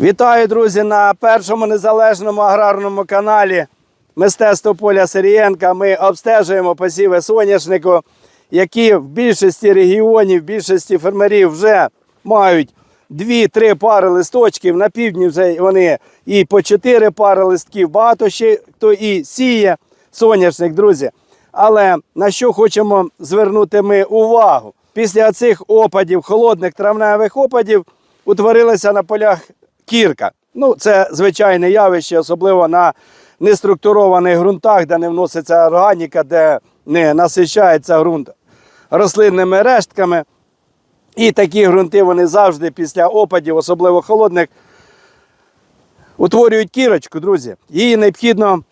Вітаю, друзі, на першому незалежному аграрному каналі Мистецтво Поля Сирієнка. Ми обстежуємо посіви соняшнику, які в більшості регіонів, в більшості фермерів вже мають 2-3 пари листочків. На півдні вже вони і по 4 пари листків. Багато ще хто і сіє соняшник, друзі. Але на що хочемо звернути ми увагу? Після цих опадів, холодних травневих опадів, утворилася на полях кірка. Ну, це звичайне явище, особливо на неструктурованих ґрунтах, де не вноситься органіка, де не насичається ґрунт рослинними рештками. І такі ґрунти вони завжди після опадів, особливо холодних, утворюють кірочку, друзі. Її необхідно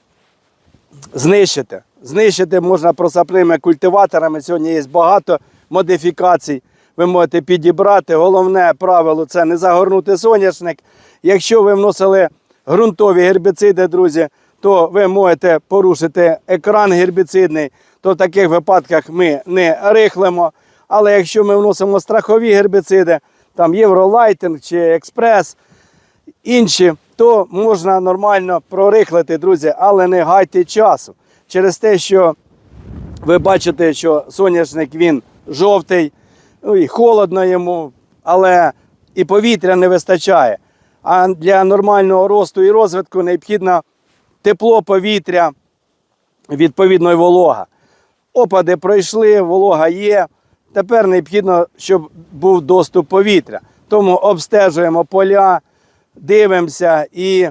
знищити. Знищити можна просапними культиваторами. Сьогодні є багато модифікацій. Ви можете підібрати. Головне правило це не загорнути соняшник. Якщо ви вносили ґрунтові гербіциди, друзі, то ви можете порушити екран гербіцидний, то в таких випадках ми не рихлимо. Але якщо ми вносимо страхові гербіциди, там Євролайтинг чи Експрес, інші, то можна нормально прорихлити, друзі, але не гайте часу. Через те, що ви бачите, що соняшник він жовтий, ну і холодно йому, але і повітря не вистачає. А для нормального росту і розвитку необхідно тепло повітря, відповідно і волога. Опади пройшли, волога є. Тепер необхідно, щоб був доступ повітря. Тому обстежуємо поля, дивимося і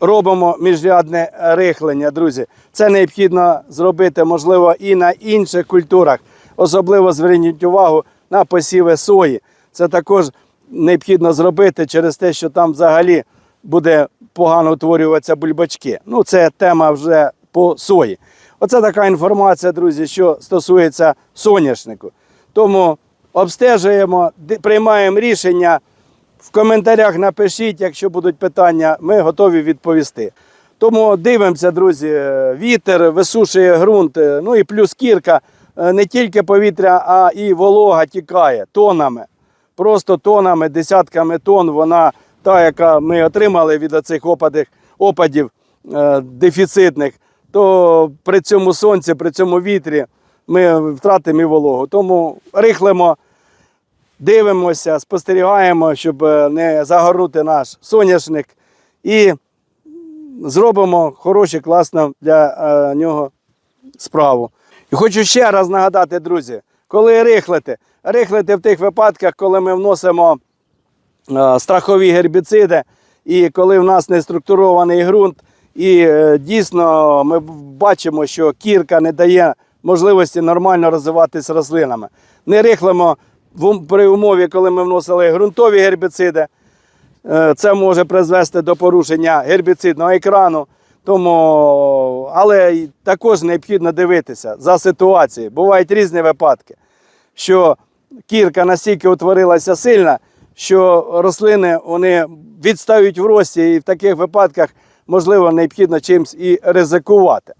робимо міжрядне рихлення, друзі. Це необхідно зробити, можливо, і на інших культурах. Особливо зверніть увагу на посіви сої. Це також необхідно зробити через те, що там взагалі буде погано утворюватися бульбачки. Ну, це тема вже по сої. Оце така інформація, друзі, що стосується соняшнику. Тому обстежуємо, приймаємо рішення. В коментарях напишіть, якщо будуть питання, ми готові відповісти. Тому дивимося, друзі, е, вітер висушує ґрунт, е, ну і плюс кірка, не тільки повітря, а і волога тікає тонами. Просто тонами, десятками тонн. Вона та, яка ми отримали від оцих опадів, опадів е, дефіцитних, то при цьому сонці, при цьому вітрі ми втратимо і вологу. Тому рихлимо дивимося, спостерігаємо, щоб е, не загорнути наш соняшник і зробимо хорошу, класну для е, нього справу. І хочу ще раз нагадати, друзі, коли рихлите, рихлите в тих випадках, коли ми вносимо е, страхові гербіциди, і коли в нас не структурований ґрунт, і е, дійсно ми бачимо, що кірка не дає можливості нормально розвиватися рослинами. Не рихлимо при умові, коли ми вносили ґрунтові гербіциди. Е, Це може призвести до порушення гербіцидного екрану. Тому, але також необхідно дивитися за ситуацією. Бувають різні випадки, що кірка настільки утворилася сильна, що рослини вони відстають в рості, і в таких випадках можливо необхідно чимось і ризикувати.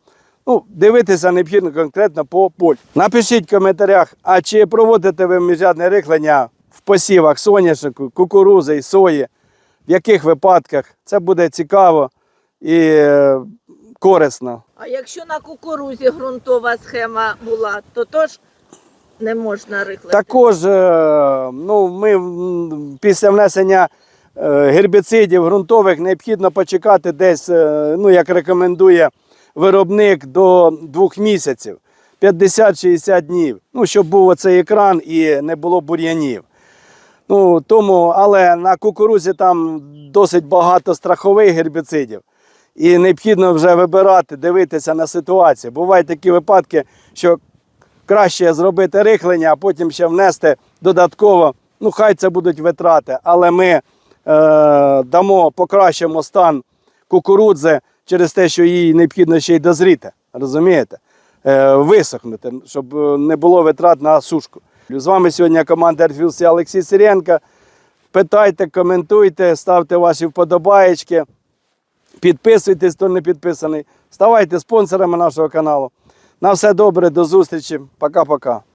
Ну, дивитися необхідно конкретно по полю. Напишіть в коментарях, а чи проводите ви міжрядне рихлення в посівах соняшнику, кукурузи і сої, в яких випадках це буде цікаво і е, корисно. А якщо на кукурузі ґрунтова схема була, то теж не можна рихлити. Також е, ну, ми після внесення е, гербіцидів ґрунтових необхідно почекати десь, ну, як рекомендує виробник, до двох місяців, 50-60 днів, ну, щоб був оцей екран і не було бур'янів. Ну, тому, але на кукурузі там досить багато страхових гербіцидів. І необхідно вже вибирати, дивитися на ситуацію. Бувають такі випадки, що краще зробити рихлення, а потім ще внести додатково. Ну, хай це будуть витрати, але ми е, дамо, покращимо стан кукурудзи через те, що їй необхідно ще й дозріти. Розумієте? Е, висохнути, щоб е, не було витрат на сушку. З вами сьогодні команда Ерфілсі Олексій Сиренко. Питайте, коментуйте, ставте ваші вподобаєчки. Підписуйтесь, хто не підписаний. Ставайте спонсорами нашого каналу. На все добре, до зустрічі. Пока-пока.